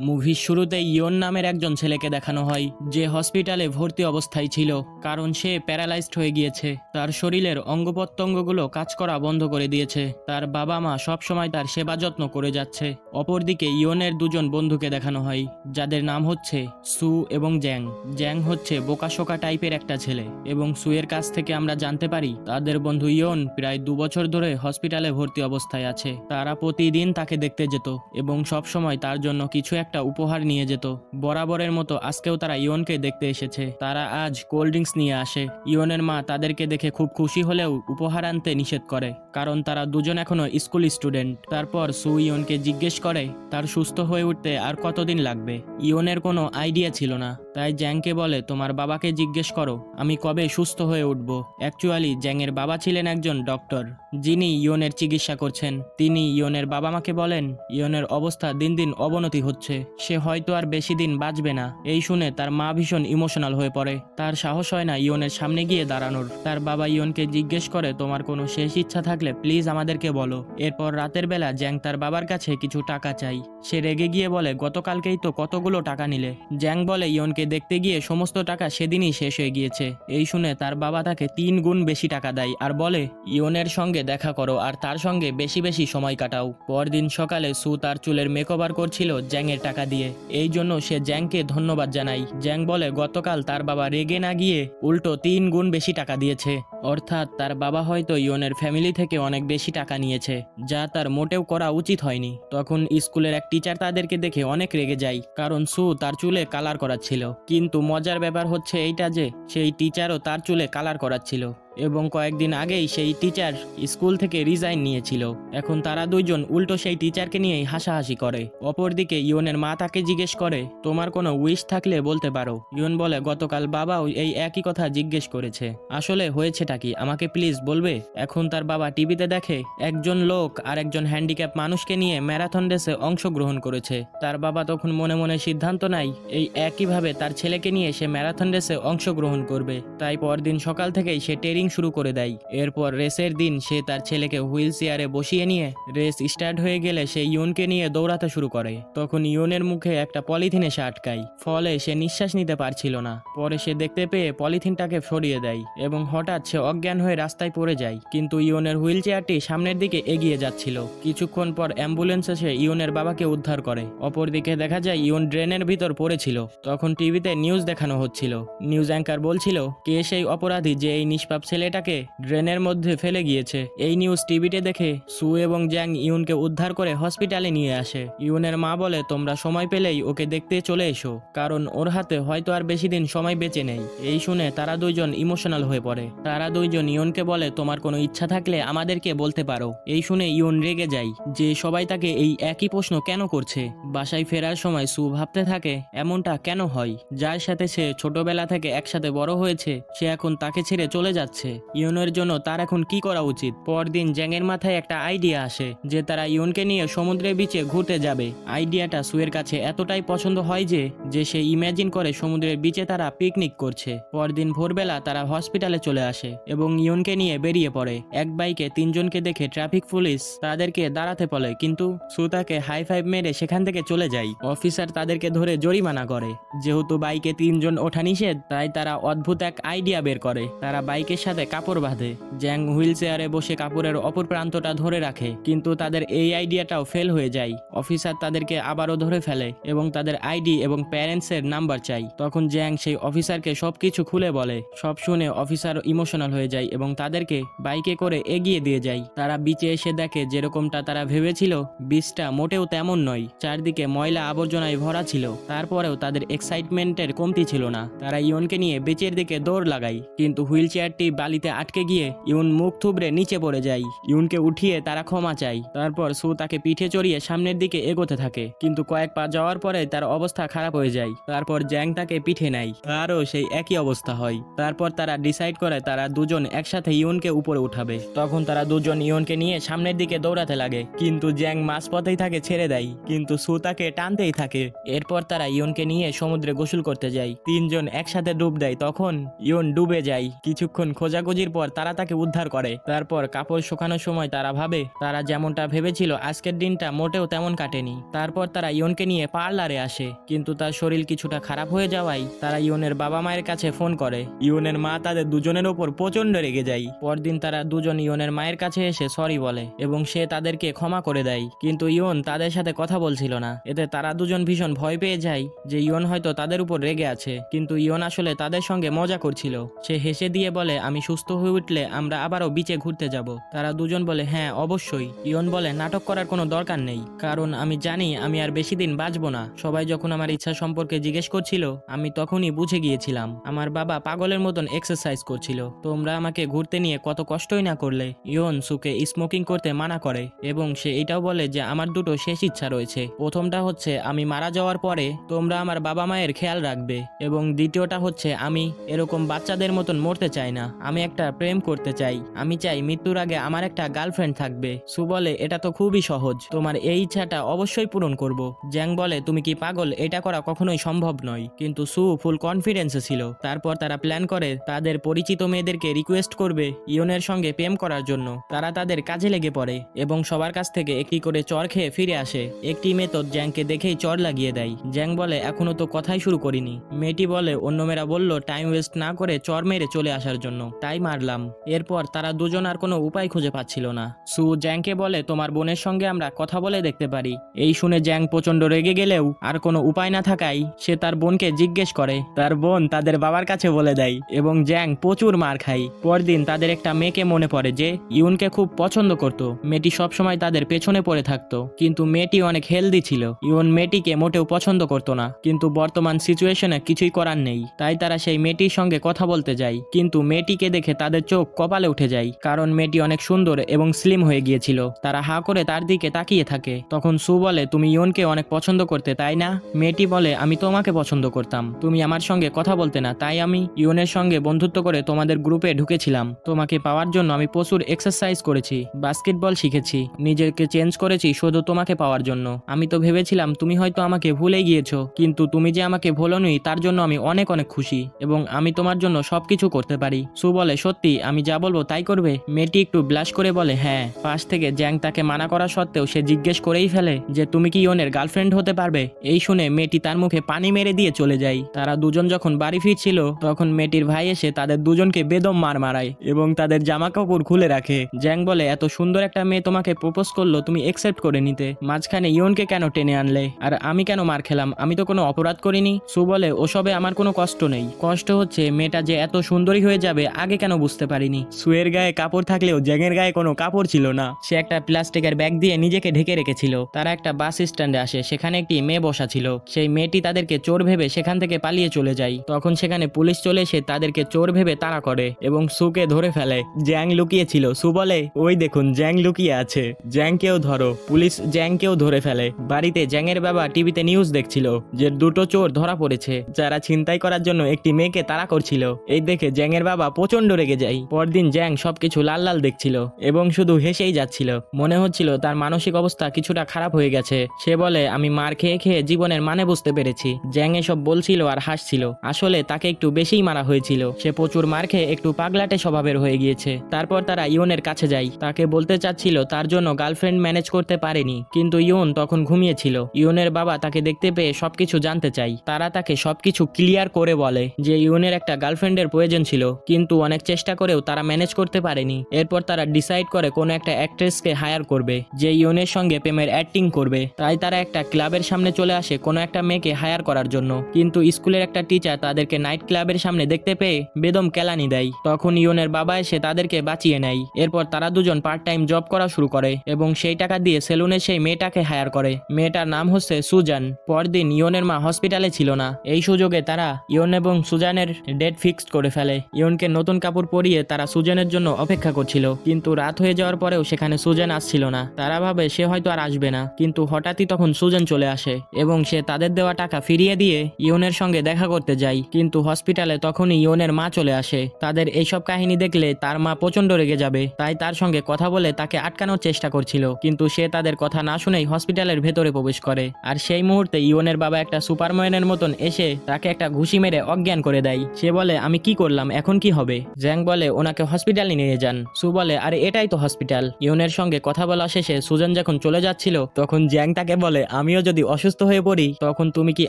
মুভির শুরুতে ইয়ন নামের একজন ছেলেকে দেখানো হয়, যে হসপিটালে ভর্তি অবস্থায় ছিল, কারণ সে প্যারালাইজড হয়ে গিয়েছে। তার শরীরের অঙ্গ প্রত্যঙ্গগুলো কাজ করা বন্ধ করে দিয়েছে। তার বাবা মা সবসময় তার সেবা যত্ন করে যাচ্ছে। অপরদিকে ইয়নের দুজন বন্ধুকে দেখানো হয়, যাদের নাম হচ্ছে সু এবং জ্যাং। জ্যাং হচ্ছে বোকাশোকা টাইপের একটা ছেলে, এবং সুয়ের কাছ থেকে আমরা জানতে পারি, তাদের বন্ধু ইয়ন প্রায় দু বছর ধরে হসপিটালে ভর্তি অবস্থায় আছে। তারা প্রতিদিন তাকে দেখতে যেত, এবং সব সময় তার জন্য কিছু একটা উপহার নিয়ে যেত। বরাবরের মতো আজকেও তারা ইয়নকে দেখতে এসেছে। তারা আজ কোল্ড ড্রিঙ্কস নিয়ে আসে। ইয়নের মা তাদেরকে দেখে খুব খুশি হলেও উপহার আনতে নিষেধ করে, কারণ তারা দুজন এখনও স্কুল স্টুডেন্ট। তারপর সু ইয়নকে জিজ্ঞেস করে, তার সুস্থ হয়ে উঠতে আর কতদিন লাগবে? ইয়নের কোনো আইডিয়া ছিল না। তাই জ্যাংকে বলে, তোমার বাবাকে জিজ্ঞেস করো, আমি কবে সুস্থ হয়ে উঠব? অ্যাকচুয়ালি জ্যাংয়ের বাবা ছিলেন একজন ডক্টর, যিনি ইয়নের চিকিৎসা করছেন। তিনি ইয়নের বাবা মাকে বলেন, ইয়নের অবস্থা দিন দিন অবনতি হচ্ছে। সে হয়তো আর বেশি দিন বাঁচবে না। এই শুনে তার মা ভীষণ ইমোশনাল হয়ে পড়ে। তার সাহস হয় না ইয়নের সামনে গিয়ে দাঁড়ানোর। তার বাবা ইয়নকে জিজ্ঞেস করে, তোমার কোনো শেষ ইচ্ছা থাকলে প্লিজ আমাদেরকে বলো। এরপর রাতের বেলা জ্যাং তার বাবার কাছে কিছু টাকা চাই সে রেগে গিয়ে বলে, গতকালকেই তো কতগুলো টাকা নিলে? জ্যাং বলে, ইয়নকে দেখতে গিয়ে সমস্ত টাকা সেদিনই শেষ হয়ে গিয়েছে। এই শুনে তার বাবা তাকে তিন গুণ বেশি টাকা দেয় আর বলে, ইয়নের সঙ্গে দেখা করো আর তার সঙ্গে বেশি বেশি সময় কাটাও। পরদিন সকালে সু তার চুলের মেকওভার করছিল জ্যাংয়ের টাকা দিয়ে। এই জন্য সে জ্যাংকে ধন্যবাদ জানাই। জ্যাং বলে, গতকাল তার বাবা রেগে না গিয়ে উল্টো তিন গুণ বেশি টাকা দিয়েছে। অর্থাৎ তার বাবা হয়তো ইয়নের ফ্যামিলি থেকে অনেক বেশি টাকা নিয়েছে, যা তার মোটেও করা উচিত হয়নি। তখন স্কুলের এক টিচার তাদেরকে দেখে অনেক রেগে যায়, কারণ সু তার চুলে কালার করাচ্ছিল। কিন্তু মজার ব্যাপার হচ্ছে এইটা যে, সেই টিচারও তার চুলে কালার করাচ্ছিল। এবং কয়েকদিন আগেই সেই টিচার স্কুল থেকে রিজাইন নিয়েছিল। এখন তারা দুইজন উল্টো সেই টিচারকে নিয়েই হাসাহাসি করে। অপরদিকে ইয়নের মা তাকে জিজ্ঞেস করে, তোমার কোনো উইশ থাকলে বলতে পারো? ইয়ন বলে, গতকাল বাবাও এই একই কথা জিজ্ঞেস করেছে। আসলে হয়েছেটা কি? আমাকে প্লিজ বলবে? এখন তার বাবা টিভিতে দেখে, একজন লোক আর একজন হ্যান্ডিক্যাপ মানুষকে নিয়ে ম্যারাথন রেসে অংশগ্রহণ করেছে। তার বাবা তখন মনে মনে সিদ্ধান্ত নাই এই একইভাবে তার ছেলেকে নিয়ে সে ম্যারাথন রেসে অংশগ্রহণ করবে। তাই পরদিন সকাল থেকেই সে টেরিং শুরু করে দেয়। এরপর রেসের দিন সে তার ছেলেকে হুইল চেয়ারে বসিয়ে নিয়ে রেস স্টার্ট হয়ে গেলে সে ইয়নকে নিয়ে দৌড়াতে শুরু করে। তখন ইয়নের মুখে একটা পলিথিন এসে আটকায়, ফলে সে নিঃশ্বাস নিতে পারছিল না। পরে সে দেখতে পেয়ে পলিথিনটাকে সরিয়ে দেয় এবং হঠাৎ সে অজ্ঞান হয়ে রাস্তায় পড়ে যায়। কিন্তু ইয়নের হুইল চেয়ারটি সামনের দিকে এগিয়ে যাচ্ছিল। কিছুক্ষণ পর অ্যাম্বুলেন্স এসে ইয়নের বাবাকে উদ্ধার করে। অপরদিকে দেখা যায় ইয়ন ড্রেনের ভিতর পড়েছিল। তখন টিভিতে নিউজ দেখানো হচ্ছিল। নিউজ অ্যাঙ্কার বলছিল, কে সেই অপরাধী যে এই নিষ্পাপ ছেলেটাকে ড্রেনের মধ্যে ফেলে গিয়েছে। এই নিউজ টিভিতে দেখে সু এবং জ্যাং ইউনকে উদ্ধার করে হসপিটালে নিয়ে আসে। ইউনের মা বলে, তোমরা সময় পেলেই ওকে দেখতে চলে এসো, কারণ ওর হাতে হয়তো আর বেশি দিন সময় বেঁচে নেই। এই শুনে তারা দুইজন ইমোশনাল হয়ে পড়ে। তারা দুইজন ইয়নকে বলে, তোমার কোনো ইচ্ছা থাকলে আমাদেরকে বলতে পারো। এই শুনে ইয়ন রেগে যায় যে সবাই তাকে এই একই প্রশ্ন কেন করছে? বাসায় ফেরার সময় সু ভাবতে থাকে, এমনটা কেন হয়? যার সাথে সে ছোটবেলা থেকে একসাথে বড় হয়েছে, সে এখন তাকে ছেড়ে চলে যাচ্ছে। ইয়নের জন্য তার এখন কি করা উচিত? পরদিন জ্যাংয়ের মাথায় একটা আইডিয়া আসে যে তারা ইয়নকে নিয়ে সমুদ্রের বিচে ঘুরতে যাবে। আইডিয়াটা সুয়ের কাছে এতটাই পছন্দ হয় যে যে সে ইমাজিন করে সমুদ্রের বিচে তারা পিকনিক করছে। পরদিন ভোরবেলা তারা হসপিটালে চলে আসে এবং ইয়নকে নিয়ে বেরিয়ে পড়ে। এক বাইকে তিনজনকে দেখে ট্রাফিক পুলিশ তাদেরকে দাঁড়াতে বলে, কিন্তু সু তাকে হাই ফাইভ মেরে সেখান থেকে চলে যায়। অফিসার তাদেরকে ধরে জরিমানা করে। যেহেতু বাইকে তিনজন ওঠা নিষেধ, তাই তারা অদ্ভুত এক আইডিয়া বের করে। তারা বাইকের সাথে কাপড় বাঁধে। জ্যাং হুইল চেয়ারে বসে কাপড়ের অপর প্রান্তটা ধরে রাখে, কিন্তু তাদের এই আইডিয়াটাও ফেল হয়ে যায়। অফিসার তাদেরকে আবারও ধরে ফেলে এবং তাদের আইডি এবং প্যারেন্টসের নাম্বার চাই। তখন জ্যাং সেই অফিসারকে সবকিছু খুলে বলে। সব শুনে অফিসার ইমোশনাল হয়ে যায় এবং তাদেরকে বাইকে করে এগিয়ে দিয়ে যায়। তারা বিচে এসে দেখে, যেরকমটা তারা ভেবেছিল বীজটা মোটেও তেমন নয়। চারদিকে ময়লা আবর্জনায় ভরা ছিল। তারপরেও তাদের এক্সাইটমেন্টের কমতি ছিল না। তারা ইয়নকে নিয়ে বেচের দিকে দৌড় লাগায়। কিন্তু হুইল চেয়ারটি বালিতে আটকে গিয়ে ইউন মুখ থুবড়ে নিচে পড়ে যায়। ইউনকে উঠিয়ে তারা ক্ষমা চায়। তারপর সু তাকে পিঠে চড়িয়ে সামনের দিকে এগোতে থাকে। কিন্তু কয়েক পা যাওয়ার পরে তার অবস্থা খারাপ হয়ে যায়। তারপর জ্যাং তাকে পিঠে নেয়। তারও সেই একই অবস্থা হয়। তারপর তারা ডিসাইড করে তারা দুজন একসাথে ইউনকে উপরে উঠাবে। তখন তারা দুজন ইয়নকে নিয়ে সামনের দিকে দৌড়াতে লাগে। কিন্তু জ্যাং মাঝপথেই তাকে ছেড়ে দেয়। কিন্তু সু তাকে টানতেই থাকে। এরপর তারা ইয়নকে নিয়ে সমুদ্রে গোসল করতে যায়। তিনজন একসাথে ডুব দেয়। তখন ইয়ন ডুবে যায়। কিছুক্ষণ খোঁজাখুঁজির পর তারা তাকে উদ্ধার করে। তারপর কাপড় শুকানোর সময় তারা ভাবে, তারা যেমনটা ভেবেছিল আজকের দিনটা মোটেও তেমন কাটেনি। তারপর তারা ইয়নকে নিয়ে পার্লারে আসে, কিন্তু তার শরীর কিছুটা খারাপ হয়ে যাওয়ায় তারা ইয়নের বাবা মায়ের কাছে ফোন করে। ইয়নের মা তাদের দুজনের ওপর প্রচণ্ড রেগে যায়। পরদিন তারা দুজন ইয়নের মায়ের কাছে এসে সরি বলে, এবং সে তাদেরকে ক্ষমা করে দেয়। কিন্তু ইয়ন তাদের সাথে কথা বলছিল না। এতে তারা দুজন ভীষণ ভয় পেয়ে যায় যে ইয়ন হয়তো তাদের উপর রেগে আছে। কিন্তু ইয়ন আসলে তাদের সঙ্গে মজা করছিল। সে হেসে দিয়ে বলে, আমি সুস্থ হয়ে উঠলে আমরা আবারও বিচে ঘুরতে যাব। তারা দুজন বলে হ্যাঁ অবশ্যই। ইয়ন বলে, নাটক করার কোনো দরকার নেই। কারণ আমি জানি আমি আর বেশি দিন বাঁচবো না। সবাই যখন আমার ইচ্ছা সম্পর্কে জিজ্ঞেস করছিল, আমি তখনই বুঝে গিয়েছিলাম। আমার বাবা পাগলের মতন এক্সারসাইজ করছিল। তোমরা আমাকে ঘুরতে নিয়ে কত কষ্টই না করলে। ইয়ন সুকে স্মোকিং করতে মানা করে এবং সে এটাও বলে যে, আমার দুটো শেষ ইচ্ছা রয়েছে। প্রথমটা হচ্ছে, আমি মারা যাওয়ার পরে তোমরা আমার বাবা মায়ের খেয়াল রাখবে এবং দ্বিতীয়টা হচ্ছে, আমি এরকম বাচ্চাদের মতন মরতে চাই না। আমি একটা প্রেম করতে চাই। আমি চাই মৃত্যুর আগে আমার একটা গার্লফ্রেন্ড থাকবে। সু বলে, এটা তো খুবই সহজ। তোমার এই ইচ্ছাটা অবশ্যই পূরণ করব। জ্যাং বলে, তুমি কি পাগল? এটা করা কখনোই সম্ভব নয়। কিন্তু সু ফুল কনফিডেন্সে ছিল। তারপর তারা প্ল্যান করে, তাদের পরিচিত মেয়েদেরকে রিকোয়েস্ট করবে ইয়নের সঙ্গে প্রেম করার জন্য। তারা তাদের কাজে লেগে পড়ে এবং সবার কাছ থেকে একটি করে চর খেয়ে ফিরে আসে। একটি মেয়ে তো জ্যাংকে দেখেই চর লাগিয়ে দেয়। জ্যাং বলে, এখনও তো কথাই শুরু করিনি। মেয়েটি বলে, অন্য মেয়েরা বলল, টাইম ওয়েস্ট না করে চর মেরে চলে আসার জন্য। তাই মারলাম। এরপর তারা দুজন আর কোনো উপায় খুঁজে পাচ্ছিল না। সু জ্যাংকে বলে, তোমার বোনের সঙ্গে আমরা কথা বলে দেখতে পারি। এই শুনে জ্যাং প্রচণ্ড রেগে গেলেও আর কোনো উপায় না থাকায় সে তার বোনকে জিজ্ঞেস করে, তার বোন তাদের বাবার কাছে বলে দেয়। এবং জ্যাং প্রচুর মার খায়। পরদিন তাদের একটা মেয়েকে মনে পড়ে যে, ইউনকে খুব পছন্দ করত। মেয়েটি সবসময় তাদের পেছনে পড়ে থাকতো। কিন্তু মেয়েটি অনেক হেলদি ছিল। ইউন মেয়েটিকে মোটেও পছন্দ করতো না। কিন্তু বর্তমান সিচুয়েশনে কিছুই করার নেই। তাই তারা সেই মেয়েটির সঙ্গে কথা বলতে যায়। কিন্তু মেয়েটিকে দেখে তাদের চোখ কপালে উঠে যায়। কারণ মেয়েটি অনেক সুন্দর এবং স্লিম হয়ে গিয়েছিল। তারা হা করে তার দিকে তাকিয়ে থাকে। তখন সু বলে, তুমি ইয়নকে অনেক পছন্দ করতে, তাই না? মেয়েটি বলে, আমি তোমাকে পছন্দ করতাম। তুমি আমার সঙ্গে কথা বলতে না, তাই আমি ইয়নের সঙ্গে বন্ধুত্ব করে তোমাদের গ্রুপে ঢুকেছিলাম। তোমাকে পাওয়ার জন্য আমি প্রচুর এক্সারসাইজ করেছি বাস্কেটবল শিখেছি, নিজেকে চেঞ্জ করেছি শুধু তোমাকে পাওয়ার জন্য। আমি তো ভেবেছিলাম, তুমি হয়তো আমাকে ভুলে গিয়েছো, কিন্তু তুমি যে আমাকে ভোলনি, তার জন্য আমি অনেক অনেক খুশি এবং আমি তোমার জন্য সবকিছু করতে পারি। সু বলে, সত্যি, আমি যা বলব তাই করবে? মেয়েটি একটু ব্লাশ করে বলে হ্যাঁ। পাশ থেকে জ্যাং তাকে মানা করা সত্ত্বেও সে জিজ্ঞেস করেই ফেলে যে, তুমি কি ইয়নের গার্লফ্রেন্ড হতে পারবে? এই শুনে মেয়েটি তার মুখে পানি মেরে দিয়ে চলে যায়। তারা দুজন যখন বাড়ি ফিরছিল, তখন মেয়েটির ভাই এসে তাদের দুজনকে বেদম মার মারায় এবং তাদের জামা কাপড় খুলে রাখে। জ্যাং বলে, এত সুন্দর একটা মেয়ে তোমাকে প্রপোজ করল, তুমি একসেপ্ট করে নিতে। মাঝখানে ইয়নকে কেন টেনে আনলে? আর আমি কেন মার খেলাম? আমি তো কোনো অপরাধ করিনি? সু বলে, ওসবে আমার কোনো কষ্ট নেই। কষ্ট হচ্ছে মেয়েটা যে এত সুন্দরী হয়ে যাবে আগে কেন বুঝতে পারিনি? সুয়ের গায়ে কাপড় থাকলেও জ্যাংয়ের গায়ে কোনো কাপড় ছিল না। সে একটা প্লাস্টিকের ব্যাগ দিয়ে নিজেকে ঢেকে রেখেছিল। তারা একটা বাস স্ট্যান্ডে আসে, সেখানে একটি মেয়ে বসা ছিল। সেই মেয়েটি তাদেরকে চোর ভেবে সেখান থেকে পালিয়ে চলে যায়। তখন সেখানে পুলিশ চলে এসে তাদেরকে চোর ভেবে তাড়া করে এবং সুকে ধরে ফেলে। জ্যাং লুকিয়েছিল। সু বলে, ওই দেখুন, জ্যাং লুকিয়ে আছে। জ্যাংকেও ধরো। পুলিশ জ্যাংকেও ধরে ফেলে। বাড়িতে জ্যাংয়ের বাবা টিভিতে নিউজ দেখছিল যে দুটো চোর ধরা পড়েছে। যারা ছিনতাই করার জন্য একটি মেয়েকে তাড়া করছিল। এই দেখে জ্যাংয়ের বাবা প্রচণ্ড রেগে যায় পরদিন জ্যাং সবকিছু লাল লাল দেখছিল এবং শুধু হেসেই যাচ্ছিল। মনে হচ্ছিল তার মানসিক অবস্থা কিছুটা খারাপ হয়ে গেছে। সে বলে, আমি মার খেয়ে খেয়ে জীবনের মানে বুঝতে পেরেছি। জ্যাং এসব বলছিল আর হাসছিল। আসলে তাকে একটু বেশিই মারা হয়েছিল। সে প্রচুর মার খেয়ে একটু পাগলাটে স্বভাবের হয়ে গিয়েছে। তারপর তারা ইয়নের কাছে যায়। তাকে বলতে চাচ্ছিল, তার জন্য গার্লফ্রেন্ড ম্যানেজ করতে পারেনি। কিন্তু ইয়ন তখন ঘুমিয়েছিল। ইয়নের বাবা তাকে দেখতে পেয়ে সবকিছু জানতে চাই। তারা তাকে সবকিছু ক্লিয়ার করে বলে যে ইয়নের একটা গার্লফ্রেন্ডের প্রয়োজন ছিল। কিন্তু অনেক চেষ্টা করেও তারা ম্যানেজ করতে পারেনি। এরপর তারা ডিসাইড করে কোনো একটা অ্যাক্ট্রেসকে হায়ার করবে, যে ইয়নের সঙ্গে প্রেমের অ্যাক্টিং করবে। তাই তারা একটা ক্লাবের সামনে চলে আসে কোনো একটা মেয়েকে হায়ার করার জন্য। কিন্তু স্কুলের একটা টিচার তাদেরকে নাইট ক্লাবের সামনে দেখতে পেয়ে বেদম কেলানি দেয়। তখন ইয়নের বাবা এসে তাদেরকে বাঁচিয়ে নেয়। এরপর তারা দুজন পার্ট টাইম জব করা শুরু করে এবং সেই টাকা দিয়ে সেলুনে সেই মেয়েটাকে হায়ার করে। মেয়েটার নাম হচ্ছে সুজান। পরদিন ইয়নের মা হসপিটালে ছিল না। এই সুযোগে তারা ইয়ন এবং সুজানের ডেট ফিক্সড করে ফেলে। ইয়নকে নতুন কাপড় পরিয়ে তারা সুজানের জন্য অপেক্ষা করছিল। কিন্তু রাত হয়ে যাওয়ার পরেও সেখানে সুজান আসছিল না। তারা ভাবে সে হয়তো আর আসবে না। কিন্তু হঠাৎই তখন সুজান চলে আসে এবং সে তাদের দেওয়া টাকা ফিরিয়ে দিয়ে ইয়নের সঙ্গে দেখা করতে যায়। কিন্তু হসপিটালে তখনই ইয়নের মা চলে আসে। তাদের এইসব কাহিনী দেখলে তার মা প্রচণ্ড রেগে যাবে। তাই তার সঙ্গে কথা বলে তাকে আটকানোর চেষ্টা করছিল। কিন্তু সে তাদের কথা না শুনেই হসপিটালের ভেতরে প্রবেশ করে। আর সেই মুহূর্তে ইয়নের বাবা একটা সুপারম্যানের মতন এসে তাকে একটা ঘুষি মেরে অজ্ঞান করে দেয়। সে বলে, আমি কি করলাম? এখন কি হবে? হবে। জ্যাং বলে, ওনাকে হসপিটালে নিয়ে যান। সু বলে, আরে, এটাই তো হসপিটাল। ইউনের সঙ্গে কথা বলা শেষে সুজন যখন চলে যাচ্ছিল, তখন জ্যাং তাকে বলে, আমিও যদি অসুস্থ হয়ে পড়ি, তখন তুমি কি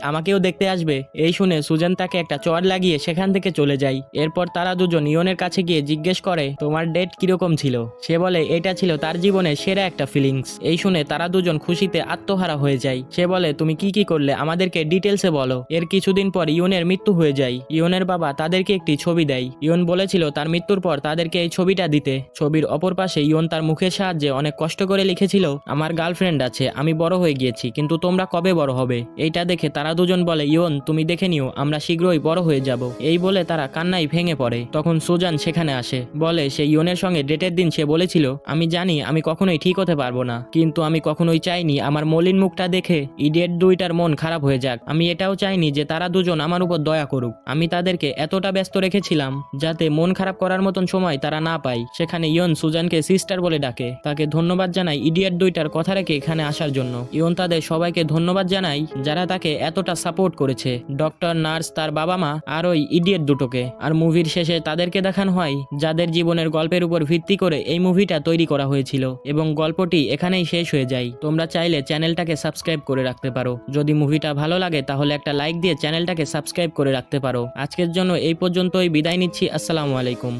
আমাকেও দেখতে আসবে? এই শুনে সুজন তাকে একটা চড় লাগিয়ে সেখান থেকে চলে যায়। এরপর তারা দুজন ইয়নের কাছে গিয়ে জিজ্ঞেস করে, তোমার ডেট কীরকম ছিল? সে বলে, এটা ছিল তার জীবনে সেরা একটা ফিলিংস। এই শুনে তারা দুজন খুশিতে আত্মহারা হয়ে যায়। সে বলে, তুমি কি কি করলে আমাদেরকে ডিটেলসে বলো। এর কিছুদিন পর ইয়নের মৃত্যু হয়ে যায়। ইয়নের বাবা তাদেরকে একটি ছবি দেয়। ইয়ন বলেছিল তার মৃত্যুর পর তাদেরকে এই ছবিটা দিতে। ছবির অপর পাশে ইয়ন তার মুখের সাহায্যে অনেক কষ্ট করে লিখেছিল, আমার গার্লফ্রেন্ড আছে, আমি বড় হয়ে গিয়েছি, কিন্তু তোমরা কবে বড় হবে? এইটা দেখে তারা দুজন বলে, ইয়ন, তুমি দেখে নিও, আমরা শীঘ্রই বড় হয়ে যাব। এই বলে তারা কান্নাই ভেঙে পড়ে। তখন সুজান সেখানে আসে। বলে, সে ইয়নের সঙ্গে ডেটের দিন সে বলেছিল, আমি জানি আমি কখনোই ঠিক হতে পারব না, কিন্তু আমি কখনোই চাইনি আমার মলিন মুখটা দেখে ইডিয়েট দুইটার মন খারাপ হয়ে যাক। আমি এটাও চাইনি যে তারা দুজন আমার উপর দয়া করুক। আমি তাদেরকে এতটা ব্যস্ত রেখেছিলাম যাতে মন খারাপ করার মতন সময় তারা না পায়। সেখানে ইয়ন সুজানকে সিস্টার বলে ডাকে। তাকে ধন্যবাদ জানাই ইডিয়েট দুইটার কথা রেখে এখানে আসার জন্য। ইয়ন তাদের সবাইকে ধন্যবাদ জানাই যারা তাকে এতটা সাপোর্ট করেছে। ডক্টর, নার্স, তার বাবা মা, আর ওই ইডিয়েট দুটোকে। আর মুভির শেষে তাদেরকে দেখানো হয় যাদের জীবনের গল্পের উপর ভিত্তি করে এই মুভিটা তৈরি করা হয়েছিল। এবং গল্পটি এখানেই শেষ হয়ে যায়। তোমরা চাইলে চ্যানেলটাকে সাবস্ক্রাইব করে রাখতে পারো। যদি মুভিটা ভালো লাগে তাহলে একটা লাইক দিয়ে চ্যানেলটাকে সাবস্ক্রাইব করে রাখতে পারো। আজকের জন্য এই পর্যন্তই। বিদায় নিচ্ছি। আসসালামু আলাইকুম।